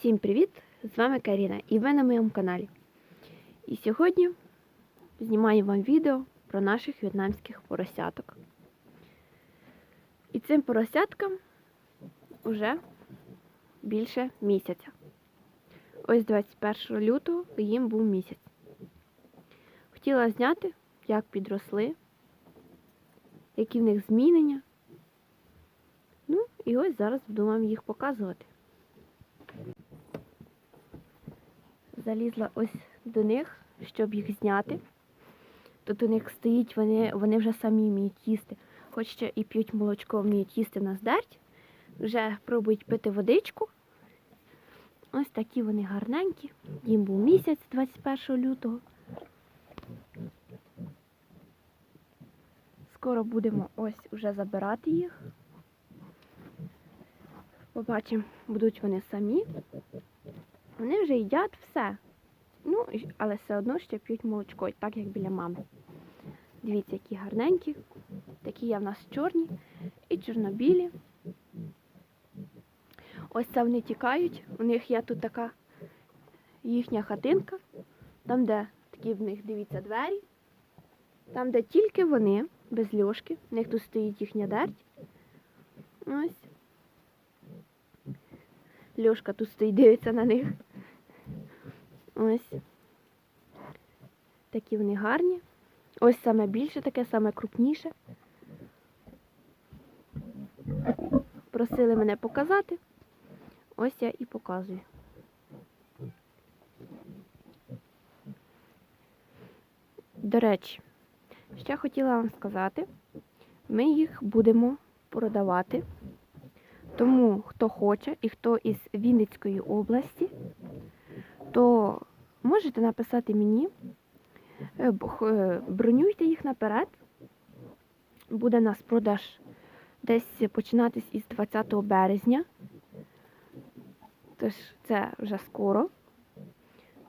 Всім привіт! З вами Каріна і ви на моєму каналі. І сьогодні знімаю вам відео про наших в'єтнамських поросяток. І цим поросяткам вже більше місяця. Ось 21 лютого їм був місяць. Хотіла зняти, як підросли, які в них змінення. Ну, і ось зараз буду вам їх показувати. Залізла ось до них, щоб їх зняти. Тут у них стоїть, вони, вони вже самі вміють їсти. Хоч ще і п'ють молочко, вміють їсти на здерть. Вже пробують пити водичку. Ось такі вони гарненькі. Їм був місяць 21 лютого. Скоро будемо ось уже забирати їх. Побачимо, будуть вони самі. Вони вже їдять все. Ну, але все одно ще п'ють молочко, так як біля мами. Дивіться, які гарненькі. Такі є в нас чорні і чорнобілі. Ось це вони тікають. У них є тут така їхня хатинка, там, де такі в них, дивіться, двері. Там, де тільки вони, без льошки. У них тут стоїть їхня дерть. Ось. Льошка тут стоїть, дивиться на них. Ось. Такі вони гарні. Ось саме більше таке, саме крупніше. Просили мене показати. Ось я і показую. До речі, ще хотіла вам сказати, ми їх будемо продавати. Тому хто хоче і хто із Вінницької області, то можете написати мені, Е, е, бронюйте їх наперед. Буде нас продаж десь починатись із 20 березня. Тож це вже скоро.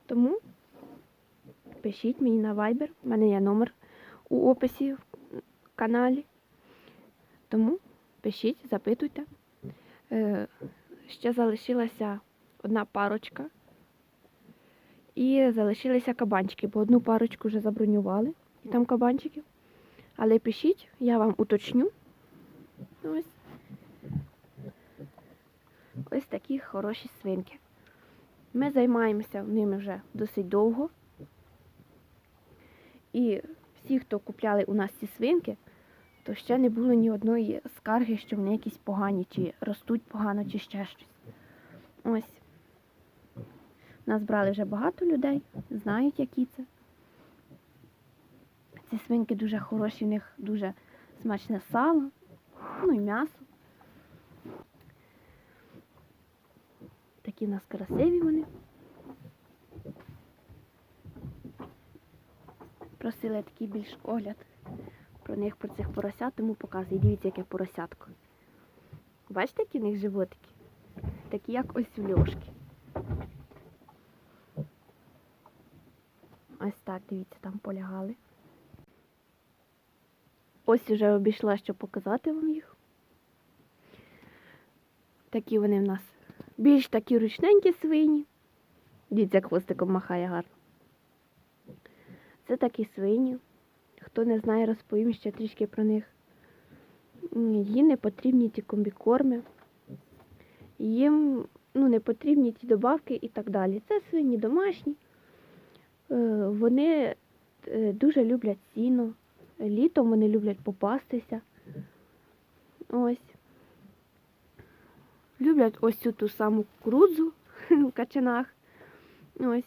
Тому пишіть мені на Viber. У мене є номер у описі в каналі. Тому пишіть, запитуйте. Е, Ще залишилася одна парочка. І залишилися кабанчики, бо одну парочку вже забронювали, і там кабанчиків. Але пишіть, я вам уточню. Ось. Ось такі хороші свинки. Ми займаємося ними вже досить довго. І всі, хто купляли у нас ці свинки, то ще не було ні одної скарги, що вони якісь погані, чи ростуть погано, чи ще щось. Ось. Нас брали вже багато людей, знають, які це. Ці свинки дуже хороші, в них дуже смачне сало, ну і м'ясо. Такі в нас красиві вони. Просили такий більш огляд про них, про цих поросят, тому показую. Дивіться, яке поросятко. Бачите, які в них животики? Такі, як ось у льошки. Ось так, дивіться, там полягали. Ось уже обійшла, щоб показати вам їх. Такі вони в нас більш такі ручненькі свині. Дивіться, як хвостиком махає гарно. Це такі свині. Хто не знає, розповім ще трішки про них. Їм не потрібні ті комбікорми. Їм ну, не потрібні ті добавки і так далі. Це свині домашні. Е, Вони е, дуже люблять сіно. Літом вони люблять попастися. Ось. Люблять ось цю ту саму кукурудзу в качанах. Ось.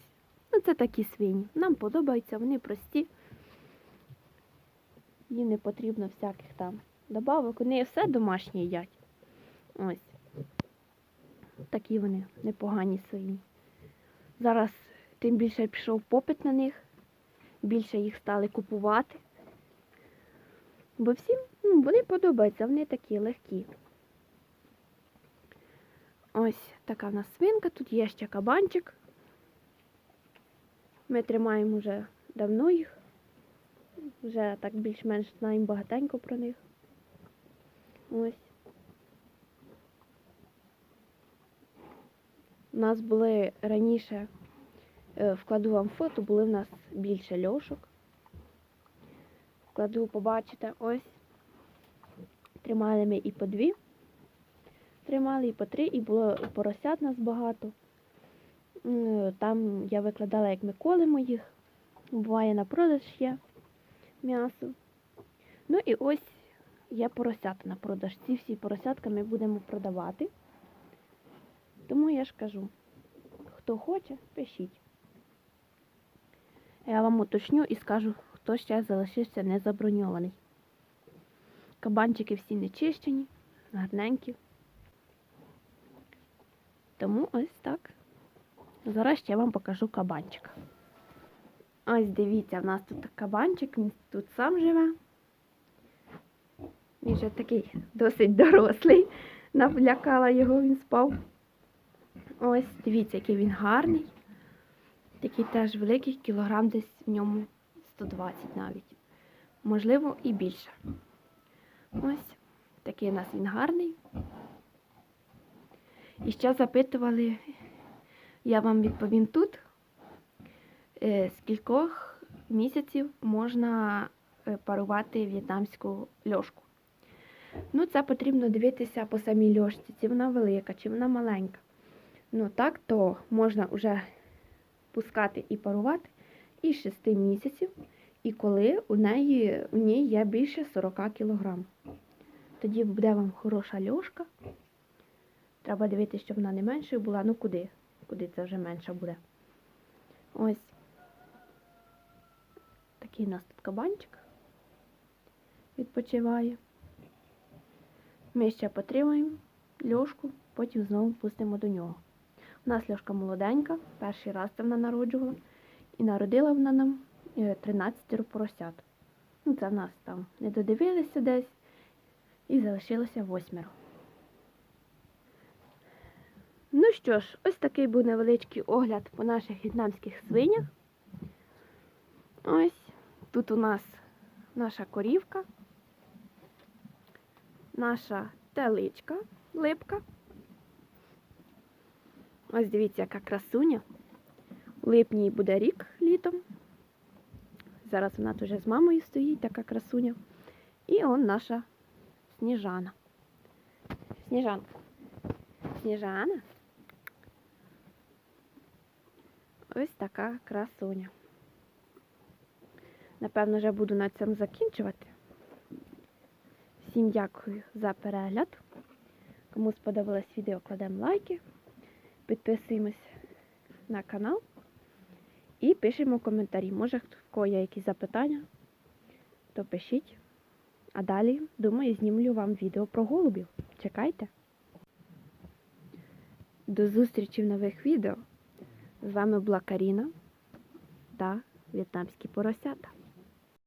Ну, це такі свині. Нам подобаються, вони прості. Їм не потрібно всяких там добавок. Вони все домашнє їдять. Ось. Такі вони непогані свині. Зараз тим більше пішов попит на них, більше їх стали купувати. Бо всім ну, вони подобаються, вони такі легкі. Ось така в нас свинка, тут є ще кабанчик. Ми тримаємо вже давно їх. Вже так більш-менш знаємо багатенько про них. Ось. У нас були раніше, вкладу вам фото, були в нас більше льошок. Вкладу, побачите, ось. Тримали ми і по дві. Тримали і по три, і було поросят нас багато. Там я викладала, як ми колимо їх. Буває на продаж є м'ясо. Ну і ось є поросята на продаж. Ці всі поросятка ми будемо продавати. Тому я ж кажу, хто хоче, пишіть. Я вам уточню і скажу, хто ще залишився не заброньований. Кабанчики всі не чищені, гарненькі. Тому ось так. Зараз ще вам покажу кабанчика. Ось дивіться, в нас тут кабанчик, він тут сам живе. Він вже такий досить дорослий. Навлякала його, він спав. Ось, дивіться, який він гарний. Такий теж великий, кілограм десь в ньому 120 навіть. Можливо, і більше. Ось, такий у нас він гарний. І ще запитували, я вам відповім тут, е, з кількох місяців можна е, парувати в'єтнамську льошку. Ну, це потрібно дивитися по самій льошці, чи вона велика, чи вона маленька. Ну так, то можна вже пускати і парувати і з 6 місяців, і коли у неї у ній є більше 40 кг. Тоді буде вам хороша льошка. Треба дивитися, щоб вона не меншою була. Ну куди? Куди це вже менша буде? Ось такий у нас тут кабанчик відпочиває. Ми ще потримаємо льошку, потім знову пустимо до нього. У нас молоденька, перший раз це вона народжувала. І народила вона нам е, 13 поросят. Ну, це в нас там не додивилися десь і залишилося восьмеро. Ну що ж, ось такий був невеличкий огляд по наших в'єтнамських свинях. Ось тут у нас наша корівка, наша теличка, липка. Ось дивіться, яка красуня. У липні буде рік літом. Зараз вона тут вже з мамою стоїть, така красуня. І он наша сніжана. Сніжанка. Сніжана. Ось така красуня. Напевно, вже буду на цьому закінчувати. Всім дякую за перегляд. Кому сподобалось відео, кладемо лайки, підписуємось на канал і пишемо коментарі. Може, в кого є якісь запитання, то пишіть. А далі, думаю, знімлю вам відео про голубів. Чекайте. До зустрічі в нових відео. З вами була Каріна та в'єтнамські поросята.